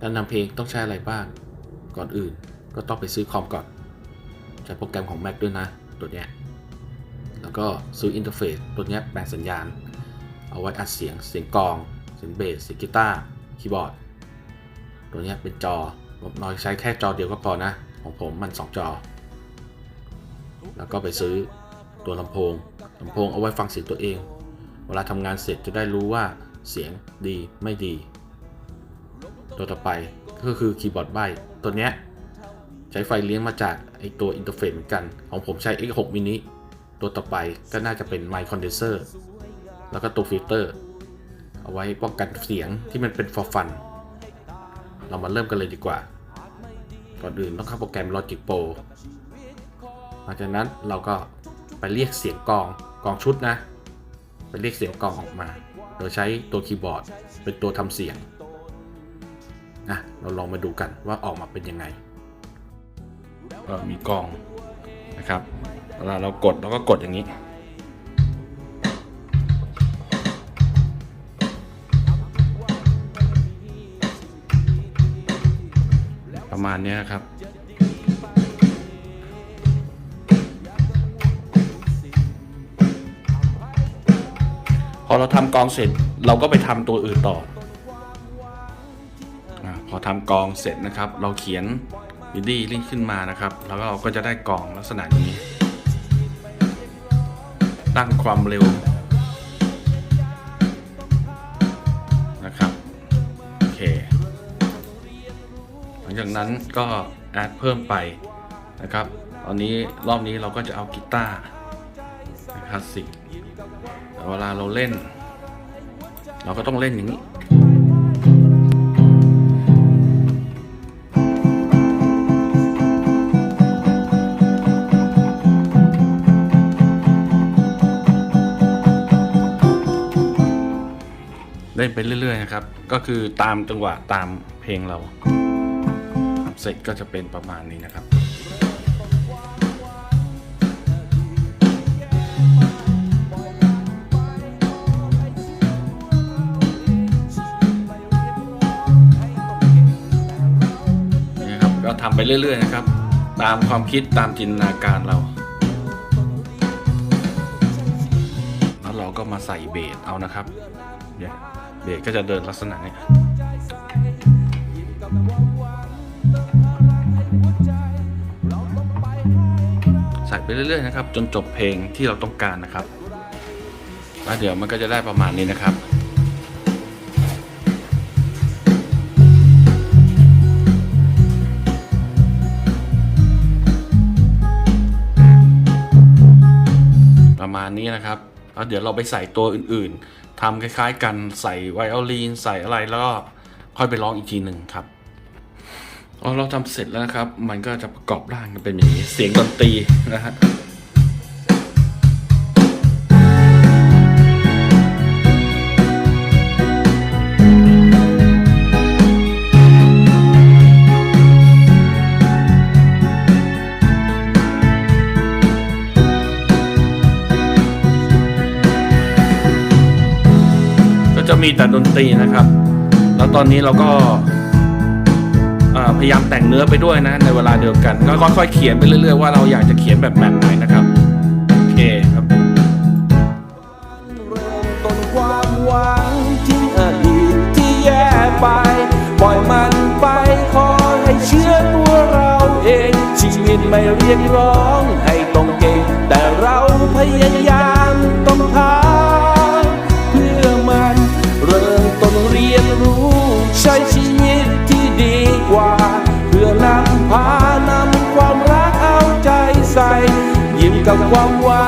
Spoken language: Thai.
การนำเพลงต้องใช้อะไรบ้าง ก่อนอื่นก็ต้องไปซื้อคอมก่อน ใช้โปรแกรมของ Mac ด้วยนะ ตัวเนี้ย แล้วก็ซื้ออินเทอร์เฟซตัวเนี้ยแปลงสัญญาณ เอาไว้อัดเสียง เสียงกลอง เสียงเบส เสียงกีตาร์ คีย์บอร์ด ตัวเนี้ยเป็นจอผมน้อยใช้แค่จอเดียวก็พอนะ ของผมมัน 2 จอ แล้วก็ไปซื้อตัวลำโพงลำโพงเอาไว้ฟังเสียงตัวเอง เวลาทำงานเสร็จจะได้รู้ว่าเสียงดีไม่ดี ตัวต่อไปก็คือคีย์บอร์ดใบตัวเนี้ยใช้ไฟเลี้ยงมาจากไอตัวอินเทอร์เฟซเหมือนกัน ของผมใช้ X6 mini ตัวต่อไปก็น่าจะเป็นไมค์คอนเดนเซอร์แล้วก็ตัวฟิลเตอร์เอาไว้ป้องกันเสียงที่มันเป็น for fun เรามาเริ่มกันเลยดีกว่า ก่อนอื่นต้องเข้าโปรแกรม Logic Pro หลังจากนั้นเราก็ไปเรียกเสียงกองกองชุดนะ ไปเรียกเสียงกองออกมา โดยใช้ตัวคีย์บอร์ดเป็นตัวทำเสียง นะเราลองมาดูกันว่าออกมาเป็นยังไงก็มีกลองนะครับเวลาเรากดเราก็กดอย่างนี้ประมาณนี้ครับ พอเราทำกองเสร็จเราก็ไปทำตัวอื่นต่อ อาพอทำกองเสร็จนะครับ เราเขียนมิดี้ลิงขึ้นมานะครับ แล้วเราก็จะได้กองลักษณะนี้ ตั้งความเร็วนะครับโอเคหลังจากนั้นก็แอดเพิ่มไปนะครับ ตอนนี้รอบนี้เราก็จะเอากีตาร์คลาสสิกแต่เวลาเราเล่น เราก็ต้องเล่นอย่างนี้ เล่นไปเรื่อยๆนะครับ ก็คือตามจังหวะตามเพลงเราเสร็จก็จะเป็นประมาณนี้นะครับนี่ครับก็ทำไปเรื่อยๆนะครับ ตามความคิดตามจินตนาการเรา แล้วเราก็มาใส่เบสเอานะครับเนี่ย เบสก็จะเดินลักษณะนี้ใส่ไปเรื่อยๆนะครับ จนจบเพลงที่เราต้องการนะครับแล้วเดี๋ยวมันก็จะได้ประมาณนี้นะครับประมาณนี้นะครับ แล้วเดี๋ยวเราไปใส่ตัวอื่นๆทำคล้ายๆ กันใส่ไวโอลินใส่อะไรแล้วก็ค่อยไปร้องอีกทีหนึ่งครับอ๋อเราทำเสร็จแล้วนะครับ มันก็จะประกอบร่างกันเป็นอย่างนี้ เสียงดนตรีนะฮะ มีแต่ดนตรีนะครับ แล้วตอนนี้เราก็พยายามแต่งเนื้อไปด้วยนะ ในเวลาเดียวกัน ก็ค่อยๆเขียนไปเรื่อยๆว่าเราอยากจะเขียนแบบแบบไหนนะครับ โอเคครับต้นความหวังทิ้งอดีตที่แย่ไปปล่อยมันไปขอให้เชื่อตัวเราเองชีวิตไม่เรียกร้องให้ต้องเก่งแต่เราพยายาม พานำความรักเอาใจใส่ ยิ้มกับความหวั